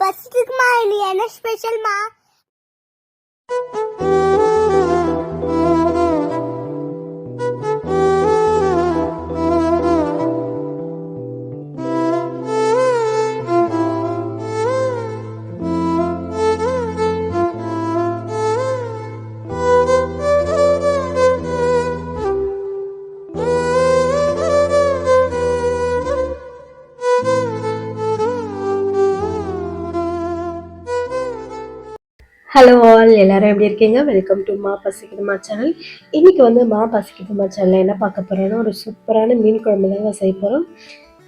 ಪಸಿಫಿಕ್ ಮಾ ಇಲ್ಲಿ ಏನೋ ಸ್ಪೆಷಲ್ ಮಾ ஹலோ ஆல் எல்லாரும் எப்படி இருக்கீங்க? வெல்கம் டு மா பசிக்குதுமா சேனல் இன்றைக்கி வந்து மா பசிக்குதுமா சேனலில் என்ன பார்க்க போகிறோன்னா ஒரு சூப்பரான மீன் குழம்பு தாங்க செய்ய போகிறோம்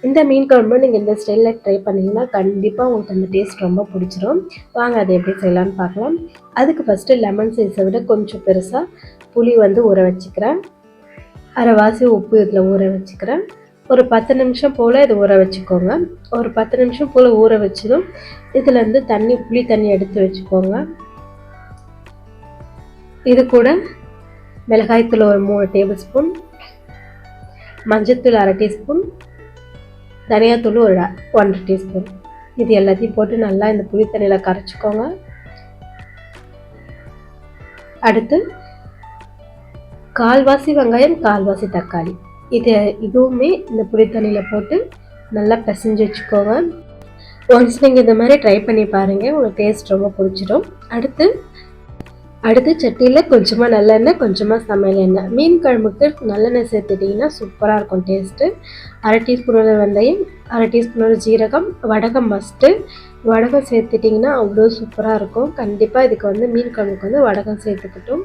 இந்த மீன் குழம்பு நீங்கள் இந்த ஸ்டைலில் ட்ரை பண்ணிங்கன்னா கண்டிப்பாக உங்களுக்கு அந்த டேஸ்ட் ரொம்ப பிடிச்சிரும். வாங்க அதை எப்படி செய்யலான்னு பார்க்கலாம். அதுக்கு ஃபஸ்ட்டு லெமன் சைஸை விட கொஞ்சம் பெருசாக புளி வந்து ஊற வச்சுக்கிறேன். அரைவாசி உப்பு இதில் ஊற வச்சுக்கிறேன். ஒரு பத்து நிமிஷம் போல் இது ஊற வச்சுக்கோங்க. ஒரு பத்து நிமிஷம் போல் ஊற வச்சதும் இதுலேருந்து தண்ணி புளி தண்ணி எடுத்து வச்சுக்கோங்க. இது கூட மிளகாய்த்தூள் ஒரு மூணு டேபிள் ஸ்பூன் மஞ்சத்தூள் அரை டீஸ்பூன் தனியாத்தூள் ஒரு ஒன்றரை டீஸ்பூன் இது எல்லாத்தையும் போட்டு நல்லா இந்த புளி தண்ணியில் கரைச்சிக்கோங்க. அடுத்து கால்வாசி வெங்காயம் கால்வாசி தக்காளி. இது இதுவுமே இந்த புளி தண்ணியில் போட்டு நல்லா பிசைஞ்சு வச்சுக்கோங்க. ஒன்ஸ் நீங்கள் இந்த மாதிரி ட்ரை பண்ணி பாருங்கள் உங்களுக்கு டேஸ்ட் ரொம்ப பிடிச்சிடும் அடுத்து அடுத்து சட்டியில் கொஞ்சமாக நல்லெண்ணெய் கொஞ்சமாக சமையல் எண்ணெய். மீன் குழம்புக்கு நல்லெண்ணெய் சேர்த்துட்டிங்கன்னா சூப்பராக இருக்கும் டேஸ்ட்டு அரை டீஸ்பூனோட வெந்தயம் அரை டீஸ்பூனோட ஜீரகம் வடகம் மஸ்ட்டு வடகம் சேர்த்துட்டிங்கன்னா அவ்வளோ சூப்பராக இருக்கும். கண்டிப்பாக இதுக்கு வந்து மீன் குழம்புக்கு வந்து வடகம் சேர்த்துக்கிட்டோம்.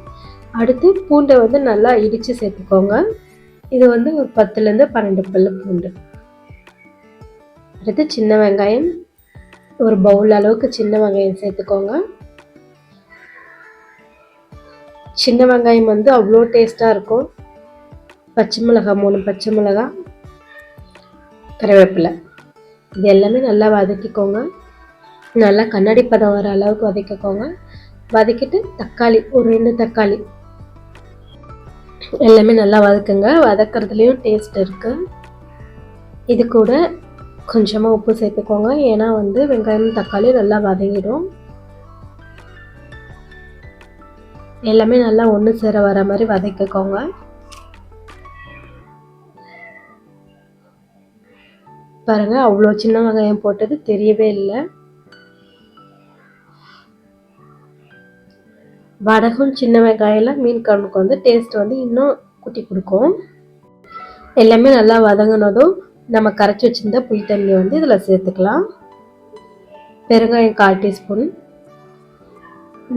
அடுத்து பூண்டை வந்து நல்லா இடித்து சேர்த்துக்கோங்க. இது வந்து ஒரு பத்துலேருந்து பன்னெண்டு பல்லு பூண்டு. அடுத்து சின்ன வெங்காயம். ஒரு பவுல் அளவுக்கு சின்ன வெங்காயம் சேர்த்துக்கோங்க. சின்ன வெங்காயம் வந்து அவ்வளோ டேஸ்ட்டாக இருக்கும். பச்சை மிளகாய் மூணு பச்சை மிளகாய் கருவேப்பிலை. இது எல்லாமே நல்லா வதக்கிக்கோங்க. நல்லா கண்ணாடி பதம் வர அளவுக்கு வதக்கிக்கோங்க. வதக்கிட்டு தக்காளி ஒரு ரெண்டு தக்காளி. எல்லாமே நல்லா வதக்குங்க. வதக்கிறதுலேயும் டேஸ்ட் இருக்குது இது கூட கொஞ்சமாக உப்பு சேர்த்துக்கோங்க. ஏன்னா வந்து வெங்காயம் தக்காளி நல்லா வதங்கிடும். எல்லாமே நல்லா ஒன்று சேர வர மாதிரி வதக்கிக்கோங்க. பாருங்க அவ்வளோ சின்ன வெங்காயம் போட்டது தெரியவே இல்லை. வடகம் சின்ன வெங்காயம்லாம் மீன் குழம்புக்கு வந்து டேஸ்ட் வந்து இன்னும் குட்டி கொடுக்கும். எல்லாமே நல்லா வதங்கினதும் நம்ம கரைச்சி வச்சிருந்த புளி தண்ணியை வந்து இதில் சேர்த்துக்கலாம். பெருங்காயம் கால் டீஸ்பூன்.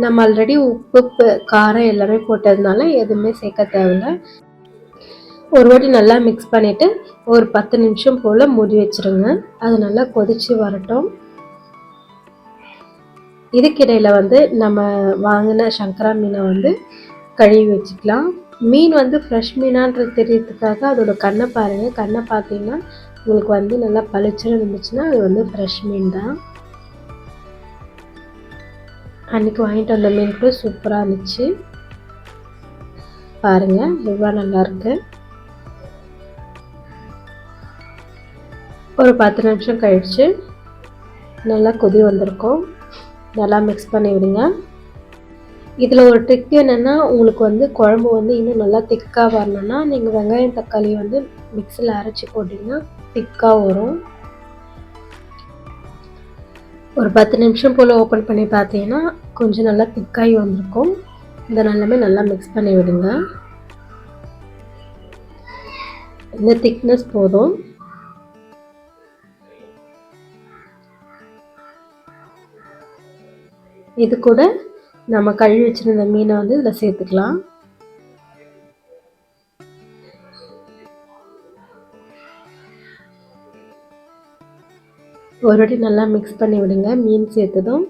நம்ம ஆல்ரெடி உப்பு காரம் எல்லாமே போட்டதுனால எதுவுமே சேர்க்க தேவையில்ல. ஒரு வாட்டி நல்லா மிக்ஸ் பண்ணிவிட்டு ஒரு பத்து நிமிஷம் போல் மூடி வச்சிருங்க. அது நல்லா கொதிச்சு வரட்டும். இதுக்கிடையில் வந்து நம்ம வாங்கின சங்கரா மீனை வந்து கழுவி வச்சுக்கலாம். மீன் வந்து ஃப்ரெஷ் மீனான்றது தெரியறதுக்காக அதோட கண்ணை பாருங்கள் கண்ணை பார்த்தீங்கன்னா உங்களுக்கு வந்து நல்லா பளிச்சுன்னு இருந்துச்சுன்னா அது வந்து ஃப்ரெஷ் மீன் தான். அன்றைக்கி வாங்கிட்டு வந்த மீன் கூட சூப்பராக இருந்துச்சு பாருங்கள் எவ்வளோ நல்லாயிருக்கு ஒரு பத்து நிமிஷம் கழித்து நல்லா கொதி வந்திருக்கும். நல்லா மிக்ஸ் பண்ணி விடுங்க. இதில் ஒரு ட்ரிக் என்னென்னா உங்களுக்கு வந்து குழம்பு வந்து இன்னும் நல்லா திக்காக வரணும்னா நீங்கள் வெங்காயம் தக்காளி வந்து மிக்ஸியில் அரைச்சி போட்டிங்கன்னா திக்காக வரும். ஒரு பத்து நிமிஷம் போல் ஓப்பன் பண்ணி பார்த்தீங்கன்னா கொஞ்சம் நல்லா திக்காகி வந்திருக்கும். இந்த நல்லாமே நல்லா மிக்ஸ் பண்ணி விடுங்க. இந்த திக்னஸ் போதும். இது கூட நம்ம கழுவி வச்சிருந்த மீனை வந்து இதில் சேர்த்துக்கலாம். ஒரு வாட்டி நல்லா மிக்ஸ் பண்ணி விடுங்க. மீன் சேர்த்ததும்.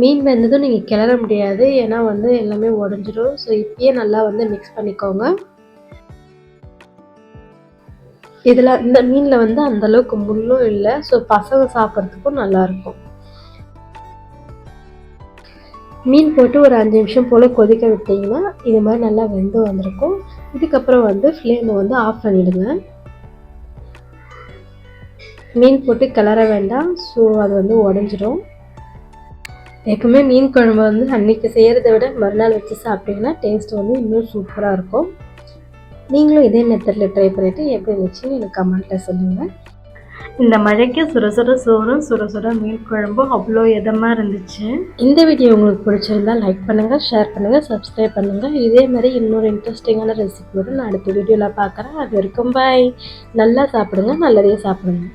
மீன் வெந்ததும் நீங்கள் கிளற முடியாது. ஏன்னா வந்து எல்லாமே உடஞ்சிடும் ஸோ இப்பயே நல்லா வந்து மிக்ஸ் பண்ணிக்கோங்க. இதில் இந்த மீனில் வந்து அந்த அளவுக்கு முள்ளும் இல்லை. ஸோ பசங்க சாப்பிட்றதுக்கும் நல்லாயிருக்கும் மீன் போட்டு ஒரு அஞ்சு நிமிஷம் போல் கொதிக்க விட்டிங்கன்னா இது மாதிரி நல்லா வெந்து வந்திருக்கும். இதுக்கப்புறம் வந்து ஃப்ளேமை வந்து ஆஃப் பண்ணிவிடுங்க மீன் போட்டு கிளற வேண்டாம். ஸோ அது வந்து உடஞ்சிரும். எப்பவுமே மீன் குழம்பு வந்து அன்றைக்கி செய்கிறத விட மறுநாள் வச்சு சாப்பிட்டீங்கன்னா டேஸ்ட் வந்து இன்னும் சூப்பராக இருக்கும். நீங்களும் இதே மெத்தடில் ட்ரை பண்ணிவிட்டு எப்படி இருந்துச்சுன்னு எனக்கு கமெண்ட்டில் சொல்லுங்கள் இந்த மழைக்கு சுட சுட சோறும் சுட சுட மீன் குழம்பும் அவ்வளோ இதமாக இருந்துச்சு. இந்த வீடியோ உங்களுக்கு பிடிச்சிருந்தா லைக் பண்ணுங்கள் ஷேர் பண்ணுங்கள் சப்ஸ்கிரைப் பண்ணுங்கள் இதே மாதிரி இன்னொரு இன்ட்ரெஸ்டிங்கான ரெசிபியோட நான் அடுத்த வீடியோவில் பார்க்குறேன் அது வரைக்கும் பாய் நல்லா சாப்பிடுங்க நல்லதே சாப்பிடுங்க.